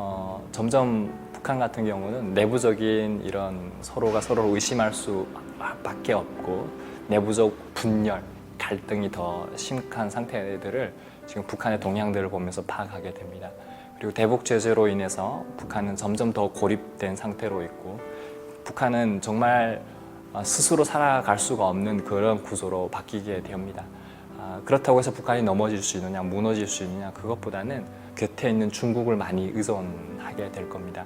어, 점점 북한 같은 경우는 내부적인 이런 서로가 서로를 의심할 수밖에 없고 내부적 분열, 갈등이 더 심각한 상태들을 지금 북한의 동향들을 보면서 파악하게 됩니다. 그리고 대북 제재로 인해서 북한은 점점 더 고립된 상태로 있고 북한은 정말 어, 스스로 살아갈 수가 없는 그런 구조로 바뀌게 됩니다. 아, 그렇다고 해서 북한이 넘어질 수 있느냐, 무너질 수 있느냐, 그것보다는 곁에 있는 중국을 많이 의존하게 될 겁니다.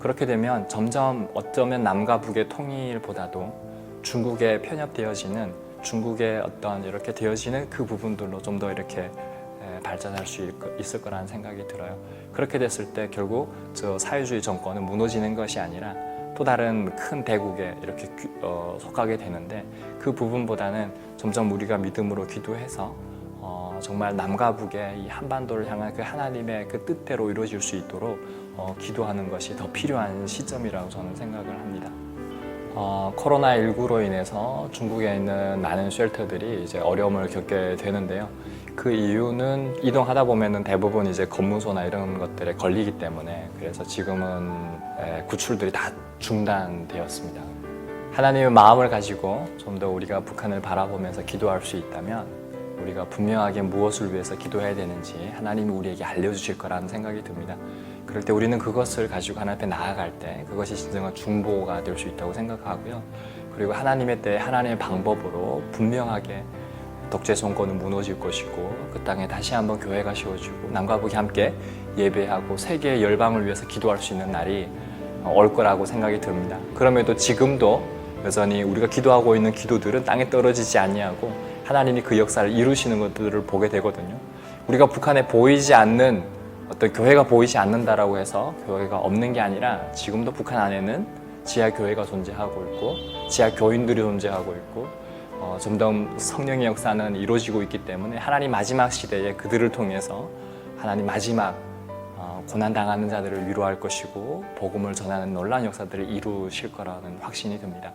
그렇게 되면 점점 어쩌면 남과 북의 통일보다도 중국에 편협되어지는 중국의 어떤 이렇게 되어지는 그 부분들로 좀 더 이렇게 에, 발전할 수 있- 있을 거라는 생각이 들어요. 그렇게 됐을 때 결국 저 사회주의 정권은 무너지는 것이 아니라 또 다른 큰 대국에 이렇게 귀- 어, 속하게 되는데 그 부분보다는 점점 우리가 믿음으로 기도해서 어, 정말 남과 북의 이 한반도를 향한 그 하나님의 그 뜻대로 이루어질 수 있도록 어, 기도하는 것이 더 필요한 시점이라고 저는 생각을 합니다. 어, 코로나19로 인해서 중국에 있는 많은 쉘터들이 이제 어려움을 겪게 되는데요. 그 이유는 이동하다 보면은 대부분 이제 검문소나 이런 것들에 걸리기 때문에 그래서 지금은 에, 구출들이 다 중단되었습니다. 하나님의 마음을 가지고 좀 더 우리가 북한을 바라보면서 기도할 수 있다면 우리가 분명하게 무엇을 위해서 기도해야 되는지 하나님이 우리에게 알려주실 거라는 생각이 듭니다. 그럴 때 우리는 그것을 가지고 하나님 앞에 나아갈 때 그것이 진정한 중보가 될 수 있다고 생각하고요. 그리고 하나님의 때 하나님의 방법으로 분명하게 독재 정권은 무너질 것이고 그 땅에 다시 한번 교회가 세워지고 남과 북이 함께 예배하고 세계의 열방을 위해서 기도할 수 있는 날이 올 거라고 생각이 듭니다. 그럼에도 지금도 여전히 우리가 기도하고 있는 기도들은 땅에 떨어지지 아니하고 하나님이 그 역사를 이루시는 것들을 보게 되거든요. 우리가 북한에 보이지 않는 어떤 교회가 보이지 않는다라고 해서 교회가 없는 게 아니라 지금도 북한 안에는 지하 교회가 존재하고 있고 지하 교인들이 존재하고 있고 어, 점점 성령의 역사는 이루어지고 있기 때문에 하나님 마지막 시대에 그들을 통해서 하나님 마지막 어, 고난 당하는 자들을 위로할 것이고 복음을 전하는 놀라운 역사들을 이루실 거라는 확신이 듭니다.